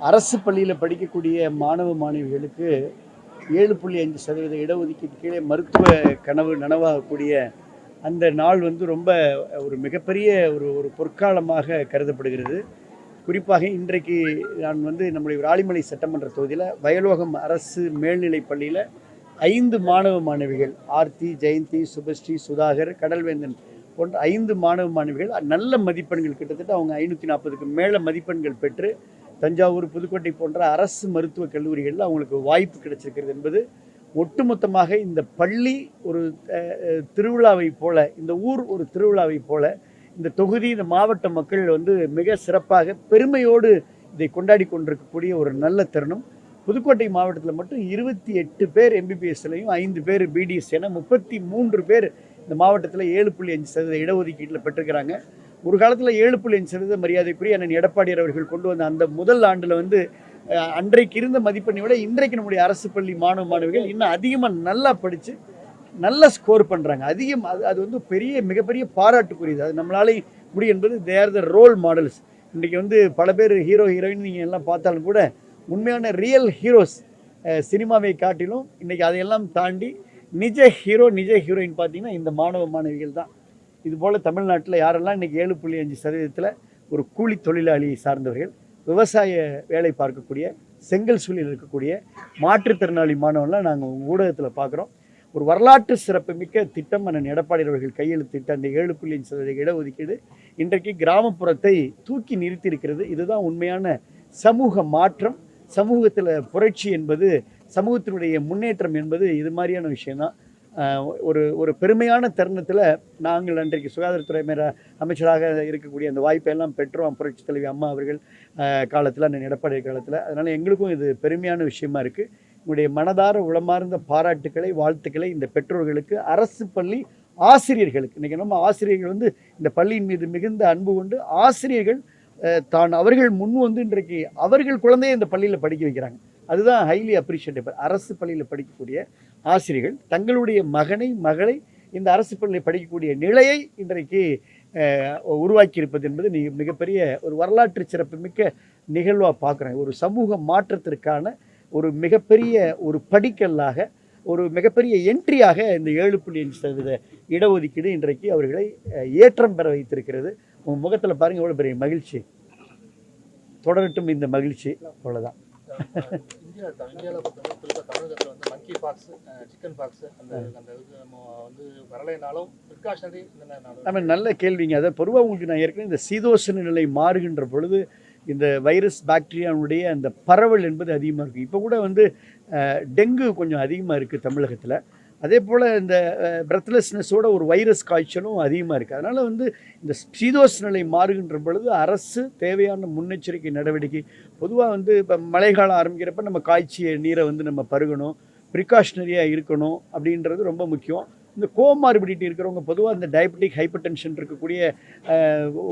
அரசு பள்ளியில் படிக்கக்கூடிய மாணவ மாணவிகளுக்கு ஏழு புள்ளி அஞ்சு சதவீத இடஒதுக்கீட்டு கீழே மருத்துவ கனவு நனவாகக்கூடிய அந்த நாள் வந்து ரொம்ப ஒரு மிகப்பெரிய ஒரு ஒரு பொற்காலமாக கருதப்படுகிறது. குறிப்பாக இன்றைக்கு நான் வந்து நம்முடைய ராளிமலை சட்டமன்ற தொகுதியில் வயலோகம் அரசு மேல்நிலைப் பள்ளியில் ஐந்து மாணவ மாணவிகள் ஆர்த்தி ஜெயந்தி சுபஸ்ரீ சுதாகர் கடல்வேந்தன் போன்ற ஐந்து மாணவ மாணவிகள் நல்ல மதிப்பெண்கள் கிட்டத்தட்ட அவங்க ஐநூற்றி நாற்பதுக்கு மேலே மதிப்பெண்கள் பெற்று தஞ்சாவூர் புதுக்கோட்டை போன்ற அரசு மருத்துவக் கல்லூரிகளில் அவங்களுக்கு வாய்ப்பு கிடைச்சிருக்கிறது என்பது ஒட்டுமொத்தமாக இந்த பள்ளி ஒரு திருவிழாவை திருவிழாவைப் போல இந்த ஊர் ஒரு திருவிழாவைப் போல இந்த தொகுதி இந்த மாவட்ட மக்கள் வந்து மிக சிறப்பாக பெருமையோடு இதை கொண்டாடி கொண்டிருக்கக்கூடிய ஒரு நல்ல தருணம். புதுக்கோட்டை மாவட்டத்தில் மட்டும் இருபத்தி எட்டு பேர் எம்பிபிஎஸ்லையும் ஐந்து பேர் பிடிஎஸ் என முப்பத்தி மூன்று பேர் இந்த மாவட்டத்தில் ஏழு புள்ளி அஞ்சு சதவீத இடஒதுக்கீட்டில் பெற்றுக்கிறாங்க ஒரு காலத்தில் ஏழு புள்ளி அஞ்சு சதவீத மரியாதைக்குரிய அண்ணன் எடப்பாடியார் அவர்கள் கொண்டு வந்த அந்த முதல் ஆண்டில் வந்து அன்றைக்கு இருந்த மதிப்பெண்ணை விட இன்றைக்கு நம்முடைய அரசு பள்ளி மாணவ மாணவிகள் இன்னும் அதிகமாக நல்லா படித்து நல்ல ஸ்கோர் பண்ணுறாங்க அதிகம் அது அது வந்து பெரிய மிகப்பெரிய பாராட்டுக்குரியது. அது நம்மளாலே முடியும் என்பது தேர் த ரோல் மாடல்ஸ் இன்றைக்கி வந்து பல பேர் ஹீரோ ஹீரோயின் நீங்கள் எல்லாம் பார்த்தாலும் கூட உண்மையான ரியல் ஹீரோஸ் சினிமாவை காட்டிலும் இன்றைக்கி அதையெல்லாம் தாண்டி நிஜ ஹீரோ நிஜ ஹீரோயின் பார்த்தீங்கன்னா இந்த மாணவ மாணவிகள் தான். இதுபோல் தமிழ்நாட்டில் யாரெல்லாம் இன்றைக்கி ஏழு புள்ளி அஞ்சு சதவீதத்தில் ஒரு கூலி தொழிலாளியை சார்ந்தவர்கள் விவசாய வேலை பார்க்கக்கூடிய செங்கல் சூழலில் இருக்கக்கூடிய மாற்றுத்திறனாளி மாணவன்லாம் நாங்கள் ஊடகத்தில் பார்க்குறோம் ஒரு வரலாற்று சிறப்பு மிக்க திட்டம் அண்ணன் எடப்பாடி அவர்கள் கையெழுத்திட்ட அந்த ஏழு புள்ளி அஞ்சு சதவீத இடஒதுக்கீடு இன்றைக்கு கிராமப்புறத்தை தூக்கி நிறுத்தியிருக்கிறது. இதுதான் உண்மையான சமூக மாற்றம். சமூகத்தில் புரட்சி என்பது சமூகத்தினுடைய முன்னேற்றம் என்பது இது மாதிரியான விஷயம்தான். ஒரு ஒரு பெருமையான தருணத்தில் நாங்கள் அன்றைக்கு சுகாதாரத்துறை மேல அமைச்சராக இருக்கக்கூடிய அந்த வாய்ப்பெல்லாம் பெற்றோம். புரட்சி தலைவி அம்மா அவர்கள் காலத்தில் அண்ணன் எடப்பாடி காலத்தில். அதனால் எங்களுக்கும் இது பெருமையான விஷயமா இருக்குது உங்களுடைய மனதார உளமார்ந்த பாராட்டுக்களை வாழ்த்துக்களை இந்த பெற்றோர்களுக்கு அரசு பள்ளி ஆசிரியர்களுக்கு. இன்றைக்கி நம்ம ஆசிரியர்கள் வந்து இந்த பள்ளியின் மீது மிகுந்த அன்பு கொண்டு ஆசிரியர்கள் தான் அவர்கள் முன் வந்து இன்றைக்கு அவர்கள் குழந்தையை இந்த பள்ளியில் படிக்க வைக்கிறாங்க. அதுதான் ஹைலி அப்ரிஷியேட்டபிள் அரசு பள்ளியில் படிக்கக்கூடிய ஆசிரியர்கள் தங்களுடைய மகனை மகளை இந்த அரசு பள்ளியில் படிக்கக்கூடிய நிலையை இன்றைக்கு உருவாக்கியிருப்பது உருவாக்கி இருப்பது என்பது நீ மிகப்பெரிய ஒரு வரலாற்று சிறப்பு மிக்க நிகழ்வாக பார்க்குறேன். ஒரு சமூக மாற்றத்திற்கான ஒரு மிகப்பெரிய ஒரு படிக்கல்லாக ஒரு மிகப்பெரிய என்ட்ரியாக இந்த ஏழு புள்ளி அஞ்சு சதவீத இடஒதுக்கீடு இன்றைக்கு அவர்களை ஏற்றம் பெற வைத்திருக்கிறது. உங்கள் முகத்தில் பாருங்கள் எவ்வளோ பெரிய மகிழ்ச்சி. தொடரட்டும் இந்த மகிழ்ச்சி. அவ்வளோதான் இந்தியா இந்தியாவில் பொறுத்தவரை குறிப்பாக தமிழகத்தில் வந்து மங்கி பாக்ஸ் சிக்கன் பாக்ஸ் அந்த அந்த இது நம்ம வந்து வரலைனாலும் ப்ரிகாஷனரி என்னென்ன நம்ம நல்ல கேள்விங்க. அதை பொதுவாக உங்களுக்கு நான் ஏற்கனவே இந்த சீதோஷண நிலை மாறுகின்ற பொழுது இந்த வைரஸ் பாக்டீரியாவுடைய அந்த பரவல் என்பது அதிகமாக இருக்குது இப்போ கூட வந்து டெங்கு கொஞ்சம் அதிகமாக இருக்குது தமிழகத்தில். அதே போல் இந்த பிரெத்லெஸ்னஸோட ஒரு வைரஸ் காய்ச்சலும் அதிகமாக இருக்குது அதனால் வந்து இந்த சீதோஷ நிலை மாறுகின்ற பொழுது அரசு தேவையான முன்னெச்சரிக்கை நடவடிக்கை பொதுவாக வந்து இப்போ மழைக்காலம் ஆரம்பிக்கிறப்ப நம்ம காய்ச்சிய நீரை வந்து நம்ம பருகணும் ப்ரிகாஷனரியாக இருக்கணும் அப்படின்றது ரொம்ப முக்கியம். இந்த கோமார்பிடிட்டி இருக்கிறவங்க பொதுவாக இந்த டயபெட்டிக் ஹைப்பர் டென்ஷன் இருக்கக்கூடிய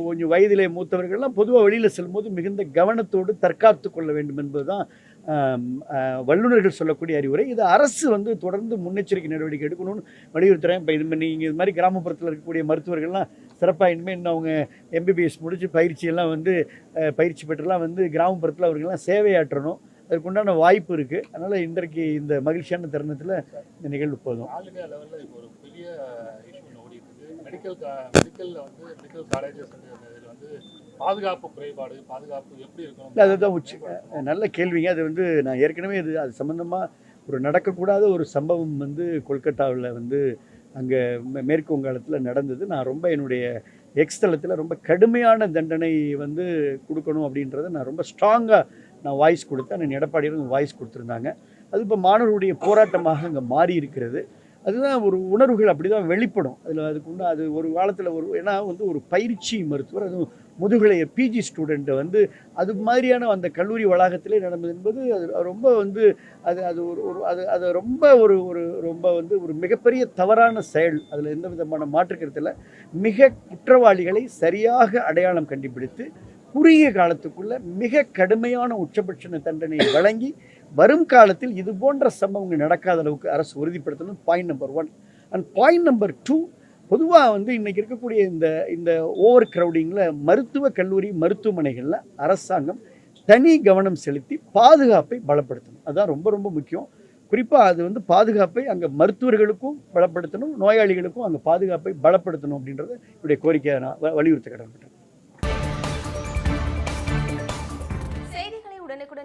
கொஞ்சம் வயதிலே மூத்தவர்கள்லாம் பொதுவாக வெளியில் செல்லும்போது மிகுந்த கவனத்தோடு தற்காத்து கொள்ள வேண்டும் என்பது தான் வல்லுநர்கள் சொல்லக்கூடிய அறிவுரை இது அரசு வந்து தொடர்ந்து முன்னெச்சரிக்கை நடவடிக்கை எடுக்கணும்னு வலியுறுத்துகிறேன் இப்போ இது நீங்கள் இது மாதிரி கிராமப்புறத்தில் இருக்கக்கூடிய மருத்துவர்கள்லாம் சிறப்பாக இனிமேல் இன்னும் அவங்க எம்பிபிஎஸ் முடித்து பயிற்சியெல்லாம் வந்து பயிற்சி பெற்றுலாம் வந்து கிராமப்புறத்தில் அவர்கள்லாம் சேவையாற்றணும். அதுக்குண்டான வாய்ப்பு இருக்குது அதனால் இன்றைக்கு இந்த மகிழ்ச்சியான தருணத்தில் இந்த நிகழ்வு போதும். ஒரு மெடிக்கல் மெடிக்கலில் வந்து மெடிக்கல் காலேஜஸ் வந்து பாதுகாப்பு குறைபாடு பாதுகாப்பு எப்படி இல்லை அதுதான் உச்சி. நல்ல கேள்விங்க. அது வந்து நான் ஏற்கனவே இது அது சம்மந்தமாக ஒரு நடக்கக்கூடாத ஒரு சம்பவம் வந்து கொல்கத்தாவில் வந்து அங்கே மேற்கு வங்காளத்தில் நடந்தது. நான் ரொம்ப என்னுடைய எக்ஸ் தளத்தில் ரொம்ப கடுமையான தண்டனை வந்து கொடுக்கணும் அப்படின்றத நான் ரொம்ப ஸ்ட்ராங்காக நான் வாய்ஸ் கொடுத்தேன். நான் எடப்பாடியிலும் வாய்ஸ் கொடுத்துருந்தாங்க. அது இப்போ மாணவர்களுடைய போராட்டமாக அங்கே மாறி இருக்கிறது அதுதான் ஒரு உணர்வுகள் அப்படி தான் வெளிப்படும். அதில் அதுக்குண்டு அது ஒரு காலத்தில் ஒரு ஏன்னா வந்து ஒரு பயிற்சி மருத்துவர் அதுவும் முதுகலைய பிஜி ஸ்டூடெண்ட்டை வந்து அது மாதிரியான அந்த கல்லூரி வளாகத்திலே நடந்தது என்பது அது ரொம்ப வந்து அது அது ஒரு ஒரு அது அது ரொம்ப ஒரு ஒரு ரொம்ப வந்து ஒரு மிகப்பெரிய தவறான செயல். அதில் எந்த விதமான மாற்று கருத்தில் மிக குற்றவாளிகளை சரியாக அடையாளம் கண்டுபிடித்து குறுகிய காலத்துக்குள்ள மிக கடுமையான உச்சபட்ச தண்டனை வழங்கி வரும் காலத்தில் இது போன்ற சம்பவங்கள் நடக்காத அளவுக்கு அரசு உறுதிப்படுத்தணும். Point number one and point number two பொதுவாக வந்து இன்றைக்கி இருக்கக்கூடிய இந்த இந்த ஓவர் க்ரௌடிங்கில் மருத்துவ கல்லூரி மருத்துவமனைகளில் அரசாங்கம் தனி கவனம் செலுத்தி பாதுகாப்பை பலப்படுத்தணும். அதுதான் ரொம்ப ரொம்ப முக்கியம். குறிப்பாக அது வந்து பாதுகாப்பை அங்கே மருத்துவர்களுக்கும் பலப்படுத்தணும் நோயாளிகளுக்கும் அங்கே பாதுகாப்பை பலப்படுத்தணும் அப்படின்றத என்னுடைய கோரிக்கையை நான் வலியுறுத்த கடமைப்பட்டேன்.